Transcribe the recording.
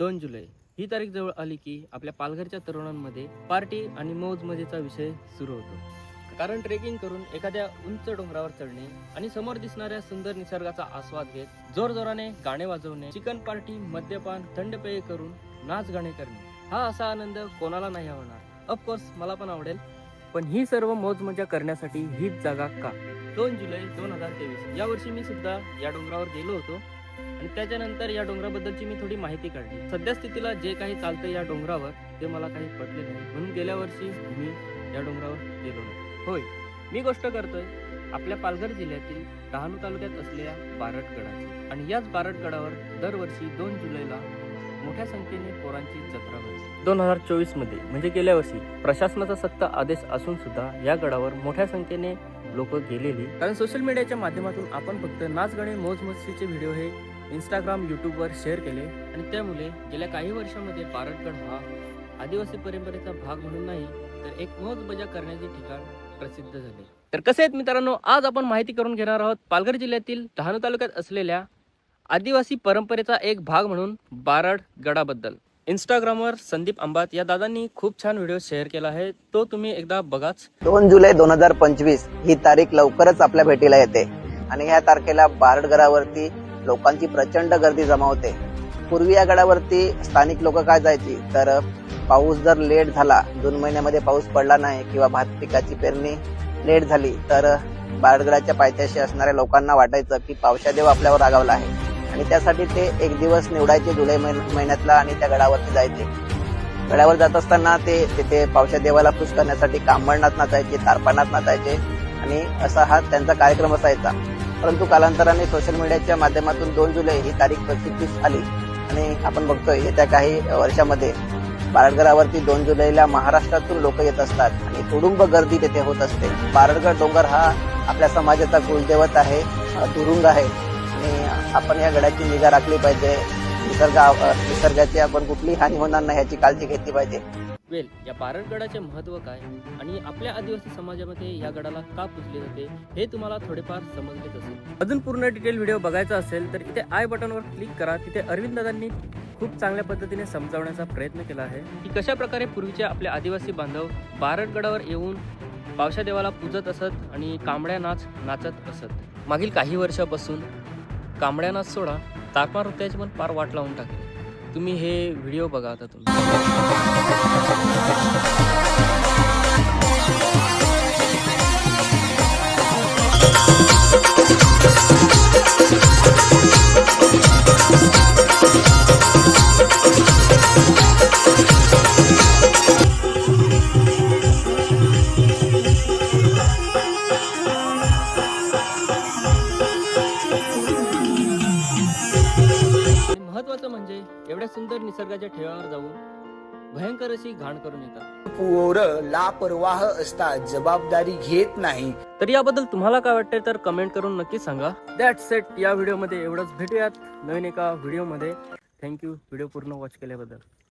दोन जुलै ही तारीख जवळ आली की आपल्या पालघरच्या तरुणांमध्ये पार्टी आणि मौज मजेचा विषय सुरू होतो. कारण ट्रेकिंग करून एखाद्या उंच डोंगरावर चढणे आणि समोर दिसणाऱ्या सुंदर निसर्गाचा आस्वाद घेत जोरजोराने गाणे वाजवणे चिकन पार्टी मद्यपान थंड पेय करून नाच गाणे करणे हा असा आनंद कोणाला नाही आवडणार. ऑफकोर्स मला पण आवडेल पण ही सर्व मौज मजा करण्यासाठी हीच जागा का? दोन जुलै दोन हजार तेवीस. या वर्षी मी सुद्धा या डोंगरावर गेलो होतो. आणि त्याच्यानंतर या डोंगराबद्दलची मी थोडी माहिती काढली. सध्या स्थितीला जे काही चालतं या डोंगरावर ते मला काही पटले नाही. म्हणून गेल्या वर्षी मी या डोंगरावर गेलो नाही. होय मी गोष्ट करतोय आपल्या पालघर जिल्ह्यातील डहाणू तालुक्यात असलेल्या बारटगडाची. आणि याच बारटगडावर दरवर्षी दोन जुलैला मोठ्या संख्येने पोरांची जत्रा भरते. दोन हजार चोवीसमध्ये म्हणजे गेल्या वर्षी प्रशासनाचा सक्त आदेश असून सुद्धा या गडावर मोठ्या संख्येने लोक गेलेली. कारण सोशल मीडियाच्या माध्यमातून आपण फक्त नाच गाणे मोज मस्तीचे व्हिडिओ हे इंस्टाग्राम यूट्यूबवर शेअर केले. आणि त्यामुळे गेल्या काही वर्षामध्ये बारटगड हा आदिवासी परंपरेचा भाग म्हणून नाही तर एक मौज मजा करण्याचे ठिकाण प्रसिद्ध झाले. तर कसे आहेत मित्रांनो आज आपण माहिती करून घेणार आहोत पालघर जिल्ह्यातील डहाणू तालुक्यात असलेल्या आदिवासी परंपरेचा एक भाग म्हणून बारड गडाबद्दल. इंस्टाग्रामवर संदीप अंबात या दादांनी खूप छान व्हिडिओ शेअर केला आहे. तो तुम्ही एकदा बघाच. दोन जुलै दोन हजार पंचवीस ही तारीख लवकरच आपल्या भेटीला येते. आणि ह्या तारखेला बारडगडावरती लोकांची प्रचंड गर्दी जमा होते. पूर्वी या गडावरती स्थानिक लोक काय जायची? तर पाऊस जर लेट झाला जून महिन्यामध्ये पाऊस पडला नाही किंवा भात पिकाची पेरणी लेट झाली तर बाळगडाच्या पायथ्याशी असणाऱ्या लोकांना वाटायचं की पावसादेव आपल्यावर रागावला आहे. आणि त्यासाठी ते एक दिवस निवडायचे जुलै महिन- महिन्यातला आणि त्या गडावरती जायचे. गडावर जात असताना ते तिथे पावसादेवाला खुश करण्यासाठी कांबळनाथ नाचायचे तारपानाथ नाचायचे आणि असा हा त्यांचा कार्यक्रम असायचा. परंतु कालांतराने सोशल मीडियाच्या माध्यमातून दोन जुलै ही तारीख प्रसिद्धीस आली. आणि आपण बघतोय येत्या काही वर्षामध्ये बारडगडावरती दोन जुलैला महाराष्ट्रातून लोक येत असतात आणि तुडुंब गर्दी तिथे होत असते. बारडगड डोंगर हा आपल्या समाजाचा कुलदैवत आहे तुरुंग आहे. आणि आपण या गडाची निगा राखली पाहिजे. निसर्ग निसर्गाची आपण कुठली हानी होणार नाही याची काळजी घेतली पाहिजे. वेल या बारडगडाचे महत्त्व काय? आणि आपल्या आदिवासी समाजामध्ये या गडाला का पुजले जाते? हे तुम्हाला थोडेफार समजलेच असेल. अजून पूर्ण डिटेल व्हिडिओ बघायचा असेल तर इथे आय बटनवर क्लिक करा. तिथे अरविंद दादांनी खूप चांगल्या पद्धतीने समजावण्याचा प्रयत्न केला आहे. की कशा प्रकारे पूर्वीचे आपले आदिवासी बांधव बारडगडावर येऊन पावशा देवाला पूजत असत आणि कांबड्या नाच नाचत असत? मागील काही वर्षापासून कांबड्या नाच सोडा तापमान वृत्याची पण पार वाट लावून टाकली. तुम्ही हे व्हिडिओ बघा आता तुम्ही. महत्वाचं म्हणजे एवढ्या सुंदर निसर्गाच्या ठेव्यावर जाऊन भयंकर अशी घाण करून येतात. पोर लापरवाह असतात जबाबदारी घेत नाही. तर याबद्दल तुम्हाला काय वाटतंय तर कमेंट करून नक्की सांगा. दॅट सेट या व्हिडिओमध्ये एवढंच. भेटूयात नवीन एका व्हिडिओमध्ये थँक्यू व्हिडिओ पूर्ण वॉच केल्याबद्दल.